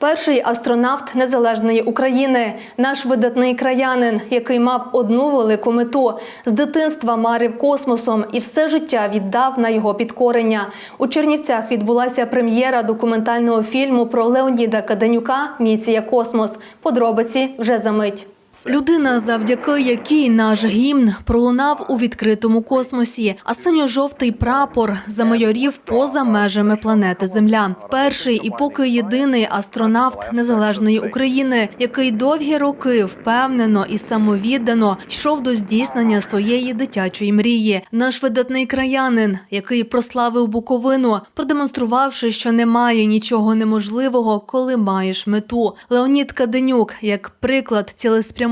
Перший астронавт незалежної України, наш видатний краянин, який мав одну велику мету з дитинства марив космосом і все життя віддав на його підкорення. У Чернівцях відбулася прем'єра документального фільму про Леоніда Каденюка Місія Космос. Подробиці вже за мить. Людина, завдяки якій наш гімн пролунав у відкритому космосі, а синьо-жовтий прапор замайорів поза межами планети Земля. Перший і поки єдиний астронавт незалежної України, який довгі роки впевнено і самовіддано йшов до здійснення своєї дитячої мрії. Наш видатний краянин, який прославив Буковину, продемонструвавши, що немає нічого неможливого, коли маєш мету. Леонід Каденюк як приклад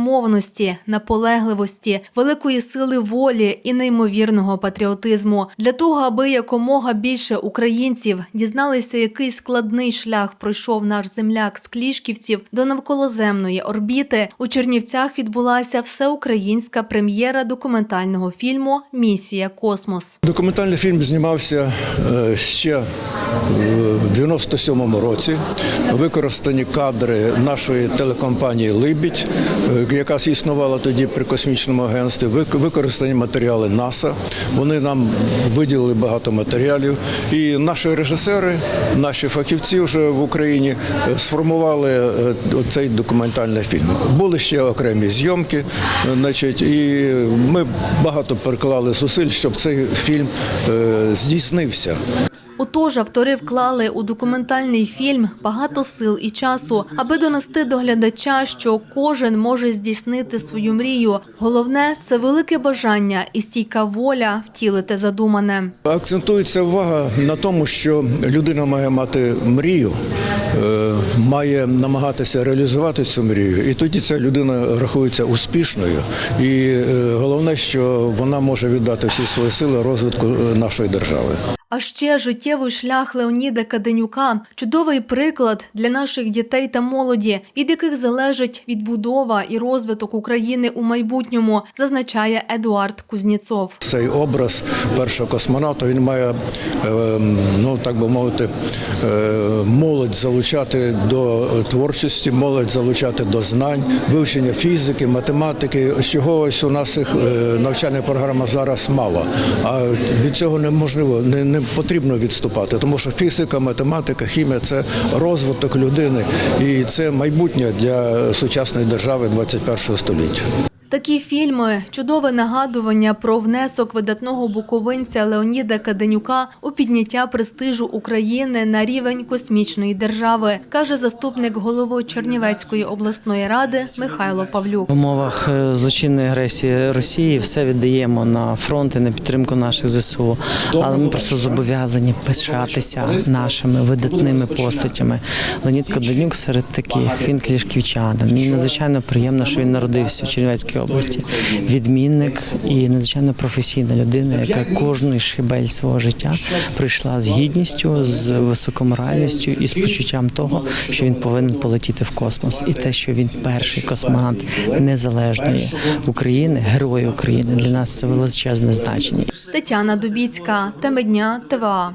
цілеспрямованості, наполегливості, великої сили волі і неймовірного патріотизму для того, аби якомога більше українців дізналися, який складний шлях пройшов наш земляк з Клішківців до навколоземної орбіти. У Чернівцях відбулася всеукраїнська прем'єра документального фільму Місія Космос. Документальний фільм знімався е, ще в 97-му році. Використані кадри нашої телекомпанії Либідь, е, яка існувала тоді при космічному агентстві. Використані матеріали НАСА. Вони нам виділили багато матеріалів. І наші режисери, наші фахівці вже в Україні е, сформували е, цей документальний фільм. Були ще окремі зйомки, е, значить, і ми багато переклали зусиль, щоб цей фільм здійснився. Отож, автори вклали у документальний фільм багато сил і часу, аби донести до глядача, що кожен може здійснити свою мрію. Головне це велике бажання і стійка воля втілити задумане. Акцентується увага на тому, що людина має мати мрію, е, має намагатися реалізувати цю мрію, і тоді ця людина рахується успішною. І е, головне, що вона може віддати всі свої сили розвитку е, нашої держави. А ще життєвий шлях Леоніда Каденюка чудовий приклад для наших дітей та молоді, від яких залежить відбудова і розвиток України у майбутньому, зазначає Едуард Кузніцов. Цей образ першого космонавта він має, е, ну так би мовити, е, молодь залучати до творчості, молодь залучати до знань, вивчення фізики, математики. Чого ось у нас їх е, навчальна програма зараз мало. А від цього неможливо, не, не потрібно відступати, тому що фізика, математика, хімія це розвиток людини і це майбутнє для сучасної держави 21 століття. Такі фільми чудове нагадування про внесок видатного буковинця Леоніда Каденюка у підняття престижу України на рівень космічної держави, каже заступник голови Чернівецької обласної ради Михайло Павлюк. В умовах е, злочинної агресії Росії все віддаємо на фронт і на підтримку наших ЗСУ. Але ми просто зобов'язані пишатися нашими видатними постатями. Леонід Каденюк серед таких він клішківчанин. Мені надзвичайно приємно, що він народився в Чернівецькій області. Відмінник і надзвичайно професійна людина, яка кожний шибель свого життя прийшла з гідністю, з високоморальністю і з почуттям того, що він повинен полетіти в космос, і те, що він перший космонавт незалежної України, герой України для нас це величезне значення. Тетяна Дубіцька, теми дня ТВА.